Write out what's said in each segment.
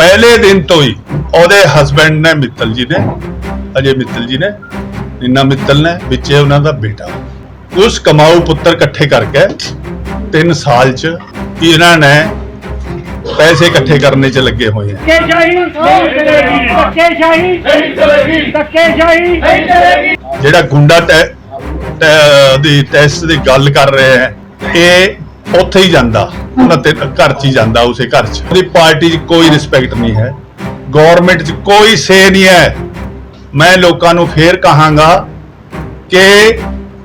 ਪਹਿਲੇ ਦਿਨ ਤੋਂ ਹੀ ਉਹਦੇ ਹਸਬੰਡ ਨੇ ਮਿੱਤਲ ਜੀ ਨੇ ਅਜੇ ਮਿੱਤਲ ਜੀ ਨੇ ਨਿੰਨਾ ਮਿੱਤਲ ਨੇ ਵਿੱਚੇ ਉਹਨਾਂ ਦਾ ਬੇਟਾ। ਉਸ ਕਮਾਊ ਪੁੱਤਰ ਇਕੱਠੇ ਕਰਕੇ 3 ਸਾਲ ਚ ਇਹਨਾਂ ਨੇ ਪੈਸੇ ਇਕੱਠੇ ਕਰਨੇ ਚ ਲੱਗੇ ਹੋਏ ਆ। ਜਿਹੜਾ ਗੁੰਡਾ ਦੀ ਟੈਸਟ ਦੀ ਗੱਲ ਕਰ ਰਹੇ ਹੈ ਇਹ ਉੱਥੇ ਹੀ ਜਾਂਦਾ ਉਹਨਾਂ ਤੇ ਘਰ 'ਚ ਹੀ ਜਾਂਦਾ ਉਸੇ ਘਰ 'ਚ। ਉਹਦੀ ਪਾਰਟੀ 'ਚ ਕੋਈ ਰਿਸਪੈਕਟ ਨਹੀਂ ਹੈ। ਗਵਰਨਮੈਂਟ 'ਚ ਕੋਈ ਸੇ ਨਹੀਂ ਹੈ। ਮੈਂ ਲੋਕਾਂ ਨੂੰ ਫੇਰ ਕਹਾਂਗਾ ਕਿ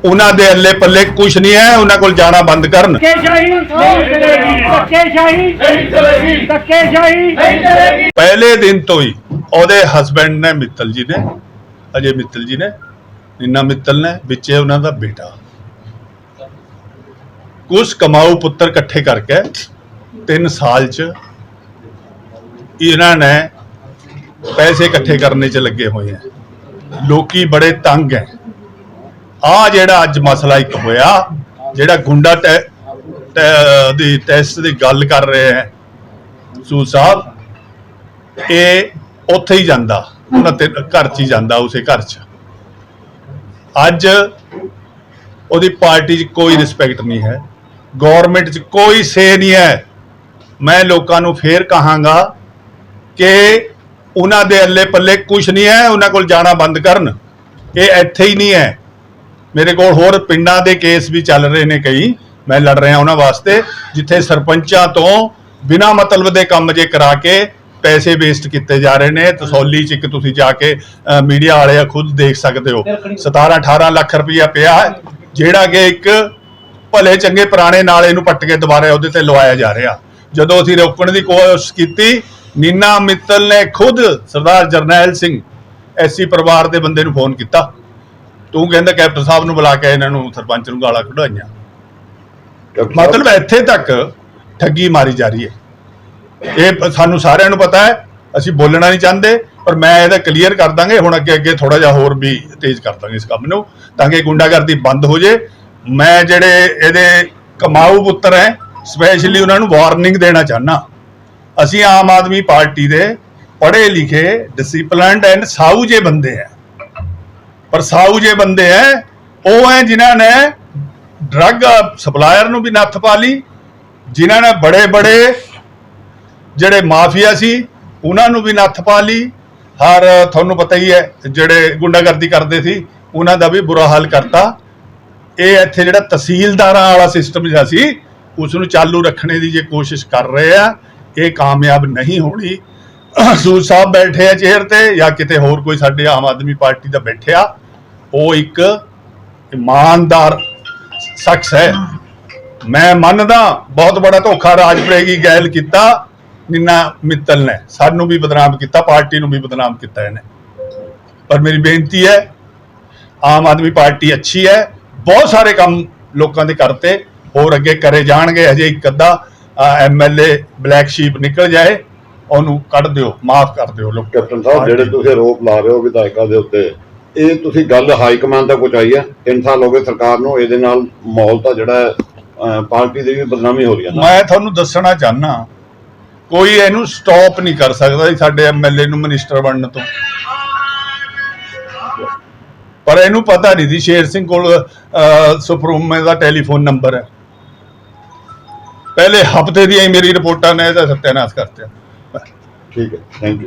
ਉਹਨਾਂ ਦੇ ਅੱਲੇ ਪੱਲੇ ਕੁਝ ਨਹੀਂ ਹੈ ਉਹਨਾਂ ਕੋਲ ਜਾਣਾ ਬੰਦ ਕਰਨ। ਧੱਕੇਸ਼ਾਹੀ ਨਹੀਂ ਚਲੇਗੀ। ਧੱਕੇਸ਼ਾਹੀ ਨਹੀਂ ਚਲੇਗੀ। ਧੱਕੇਸ਼ਾਹੀ ਨਹੀਂ ਚਲੇਗੀ। ਪਹਿਲੇ ਦਿਨ ਤੋਂ ਹੀ ਉਹਦੇ ਹਸਬੰਡ ਨੇ ਮਿੱਤਲ ਜੀ ਨੇ ਅਜੇ ਮਿੱਤਲ ਜੀ ਨੇ ਨਿੰਨਾ ਮਿੱਤਲ ਨੇ ਵਿੱਚੇ ਉਹਨਾਂ ਦਾ ਬੇਟਾ। ਕੁਝ ਕਮਾਊ ਪੁੱਤਰ ਇਕੱਠੇ ਕਰਕੇ 3 ਸਾਲ ਚ ਇਹਨਾਂ ਨੇ ਪੈਸੇ ਇਕੱਠੇ ਕਰਨੇ ਚ ਲੱਗੇ ਹੋਏ ਆ। ਲੋਕੀ ਬੜੇ ਤੰਗ ਹੈ ਆ ਜਿਹੜਾ ਅੱਜ ਮਸਲਾ ਇੱਕ ਹੋਇਆ, ਜਿਹੜਾ ਗੁੰਡਾ ਟੈ- ਟੈ- ਦੀ ਟੈਸਟ ਦੀ ਗੱਲ ਕਰ ਰਹੇ ਹੈ ਸੂ ਸਾਹਿਬ, ਇਹ ਉੱਥੇ ਹੀ ਜਾਂਦਾ, ਉਹਨਾਂ ਤੇ ਘਰ 'ਚ ਹੀ ਜਾਂਦਾ ਉਸੇ ਘਰ 'ਚ। ਅੱਜ ਉਹਦੀ ਪਾਰਟੀ 'ਚ ਕੋਈ ਰਿਸਪੈਕਟ ਨਹੀਂ ਹੈ। ਗਵਰਨਮੈਂਟ 'ਚ ਕੋਈ ਸੇ ਨਹੀਂ ਹੈ। ਮੈਂ ਲੋਕਾਂ ਨੂੰ ਫੇਰ ਕਹਾਂਗਾ ਕਿ ਉਹਨਾਂ ਦੇ ਅੱਲੇ ਪੱਲੇ ਕੁਝ ਨਹੀਂ ਹੈ ਉਹਨਾਂ ਕੋਲ ਜਾਣਾ ਬੰਦ ਕਰਨ। ਇਹ ਇੱਥੇ ਹੀ ਨਹੀਂ ਹੈ। ਮੇਰੇ ਕੋਲ ਹੋਰ ਪਿੰਡਾਂ ਦੇ ਕੇਸ ਵੀ ਚੱਲ ਰਹੇ ਨੇ ਕਈ। ਮੈਂ ਲੜ ਰਿਹਾ ਉਹਨਾਂ ਵਾਸਤੇ ਜਿੱਥੇ ਸਰਪੰਚਾਂ ਤੋਂ ਬਿਨਾ ਮਤਲਬ ਦੇ ਕੰਮ ਜੇ ਕਰਾ ਕੇ ਪੈਸੇ ਵੇਸਟ ਕੀਤੇ ਜਾ ਰਹੇ ਨੇ। ਤਸੌਲੀ ਚ ਇੱਕ ਤੁਸੀਂ ਜਾ ਕੇ ਮੀਡੀਆ ਵਾਲੇ ਆ ਖੁਦ ਦੇਖ ਸਕਦੇ ਹੋ। 17 18 ਲੱਖ ਰੁਪਇਆ ਪਿਆ ਜਿਹੜਾ ਕਿ ਇੱਕ ਭਲੇ ਚੰਗੇ ਪੁਰਾਣੇ ਨਾਲੇ ਨੂੰ ਪੱਟ ਕੇ ਦੁਬਾਰਾ ਉਹਦੇ ਤੇ ਲਵਾਇਆ ਜਾ ਰਿਹਾ। ਜਦੋਂ ਅਸੀਂ ਰੋਕਣ ਦੀ ਕੋਸ਼ਿਸ਼ ਕੀਤੀ ਨੀਨਾ ਮਿੱਤਲ ਨੇ ਖੁਦ ਸਰਦਾਰ ਜਰਨੈਲ ਸਿੰਘ ਐਸੀ ਪਰਿਵਾਰ ਦੇ ਬੰਦੇ ਨੂੰ ਫੋਨ ਕੀਤਾ। ਤੂੰ ਕਹਿੰਦਾ ਕੈਪਟਨ ਸਾਹਿਬ ਨੂੰ ਬੁਲਾ ਕੇ ਇਹਨਾਂ ਨੂੰ ਸਰਪੰਚ ਨੂੰ ਗਾਲਾਂ ਕਢਾਈਆਂ। ਮਤਲਬ ਇੱਥੇ ਤੱਕ ਠੱਗੀ ਮਾਰੀ ਜਾ ਰਹੀ ਹੈ। ਇਹ ਸਾਨੂੰ ਸਾਰਿਆਂ ਨੂੰ ਪਤਾ ਹੈ ਅਸੀਂ ਬੋਲਣਾ ਨਹੀਂ ਚਾਹੁੰਦੇ ਪਰ ਮੈਂ ਇਹਦਾ ਕਲੀਅਰ ਕਰ ਦਾਂਗੇ ਹੁਣ ਅੱਗੇ ਅੱਗੇ ਥੋੜਾ ਜਿਹਾ ਹੋਰ ਵੀ ਤੇਜ਼ ਕਰ ਦਾਂਗੇ ਇਸ ਕੰਮ ਨੂੰ ਤਾਂ ਕਿ ਗੁੰਡਾਗਰਦੀ ਬੰਦ ਹੋ ਜੇ ਮੈਂ ਜਿਹੜੇ ਇਹਦੇ ਕਮਾਊ ਪੁੱਤਰ ਹੈ ਸਪੈਸ਼ਲੀ ਉਹਨਾਂ ਨੂੰ ਵਾਰਨਿੰਗ ਦੇਣਾ ਚਾਹਨਾ ਅਸੀਂ ਆਮ ਆਦਮੀ ਪਾਰਟੀ ਦੇ ਪੜ੍ਹੇ ਲਿਖੇ ਡਿਸਪਲਿਨਡ ਐਂਡ ਸਾਊ ਜੇ ਬੰਦੇ ਹੈ। ਪਰ ਸਾਊ ਜੇ ਬੰਦੇ ਹੈ, ਉਹ ਹੈ ਜਿਨ੍ਹਾਂ ਨੇ ਡਰੱਗ ਸਪਲਾਇਰ ਨੂੰ ਵੀ ਨੱਥ ਪਾ ਲਈ, ਜਿਨ੍ਹਾਂ ਨੇ ਬੜੇ ਬੜੇ ਜਿਹੜੇ ਮਾਫੀਆ ਸੀ, ਉਹਨਾਂ ਨੂੰ ਵੀ ਨੱਥ ਪਾ ਲਈ। ਹਰ, ਤੁਹਾਨੂੰ ਪਤਾ ਹੀ ਹੈ, ਜਿਹੜੇ ਗੁੰਡਾਗਰਦੀ ਕਰਦੇ ਸੀ, ਉਹਨਾਂ ਦਾ ਵੀ ਬੁਰਾ ਹਾਲ ਕਰਤਾ। ਇਹ ਇੱਥੇ ਜਿਹੜਾ ਤਹਿਸੀਲਦਾਰਾਂ ਵਾਲਾ ਸਿਸਟਮ ਜਿਹਾ ਸੀ ਉਸ ਨੂੰ ਚਾਲੂ ਰੱਖਣੇ ਦੀ ਜੇ ਕੋਸ਼ਿਸ਼ ਕਰ ਰਹੇ ਆ, ਇਹ ਕਾਮਯਾਬ ਨਹੀਂ ਹੋਣੀ। ਸੂਦ ਸਾਹਿਬ ਬੈਠੇ ਆ ਚੇਅਰ ਤੇ ਜਾਂ ਕਿਤੇ ਹੋਰ ਕੋਈ ਸਾਡੇ ਆਮ ਆਦਮੀ ਪਾਰਟੀ ਦਾ ਬੈਠਿਆ, ਉਹ ਇੱਕ ਇਮਾਨਦਾਰ ਸ਼ਖਸ ਹੈ। ਮੈਂ ਮੰਨਦਾ, ਬਹੁਤ ਬੜਾ ਧੋਖਾ ਰਾਜਪ੍ਰੇਗੀ ਗੈਲ ਕੀਤਾ, ਨਿੰਨਾ ਮਿੱਤਲ ਨੇ। ਸਾਨੂੰ ਵੀ ਬਦਨਾਮ ਕੀਤਾ, ਪਾਰਟੀ ਨੂੰ ਵੀ ਬਦਨਾਮ ਕੀਤਾ ਇਹਨੇ। ਪਰ ਮੇਰੀ ਬੇਨਤੀ ਹੈ, ਆਮ ਆਦਮੀ ਪਾਰਟੀ ਅੱਛੀ ਹੈ ਬਹੁਤ ਸਾਰੇ ਕੰਮ ਲੋਕਾਂ ਦੇ ਕਰਤੇ ਹੋਰ ਅੱਗੇ ਕਰੇ ਜਾਣਗੇ। ਹਜੇ ਇੱਕ ਅੱਧਾ ਐਮਐਲਏ ਬਲੈਕ ਸ਼ੀਪ ਨਿਕਲ ਜਾਏ ਉਹਨੂੰ ਕੱਢ ਦਿਓ ਮਾਫ ਕਰ ਦਿਓ ਲੋਕ। ਕੈਪਟਨ ਸਾਹਿਬ ਜਿਹੜੇ ਤੁਸੀਂ ਆਰੋਪ ਲਾ ਰਹੇ ਹੋ ਵਿਧਾਇਕਾਂ ਦੇ ਉੱਤੇ ਇਹ ਤੁਸੀਂ ਗੱਲ ਹਾਈ ਕਮਾਂਡ ਤੱਕ ਪਹੁੰਚਾਈ ਹੈ ਤਿੰਨ ਸਾਲ ਹੋ ਗਏ ਸਰਕਾਰ ਨੂੰ ਇਹਦੇ ਨਾਲ ਮਾਹੌਲ ਤਾਂ ਜਿਹੜਾ ਪਾਰਟੀ ਦੀ ਵੀ ਬਦਨਾਮੀ ਹੋ ਰਹੀ ਹੈ ਮੈਂ ਤੁਹਾਨੂੰ ਦੱਸਣਾ ਚਾਹਨਾ ਕੋਈ ਇਹਨੂੰ ਸਟਾਪ ਨਹੀਂ ਕਰ ਸਕਦਾ ਸਾਡੇ ਐਮਐਲਏ ਨੂੰ ਮਿਨਿਸਟਰ ਬਣਨ ਤੋਂ। ਪਰ ਇਹਨੂੰ ਪਤਾ ਨਹੀਂ ਸੀ ਸ਼ੇਰ ਸਿੰਘ ਕੋਲ ਅਹ, ਸੁਪਰੂਮੇ ਦਾ ਟੈਲੀਫੋਨ ਨੰਬਰ ਹੈ। ਪਹਿਲੇ ਹਫ਼ਤੇ ਦੀਆਂ ਹੀ ਮੇਰੀ ਰਿਪੋਰਟਾਂ ਨੇ ਇਹਦਾ ਸਤਿਆਨਾਸ਼ ਕਰਤਿਆ। ਠੀਕ ਹੈ ਥੈਂਕ ਯੂ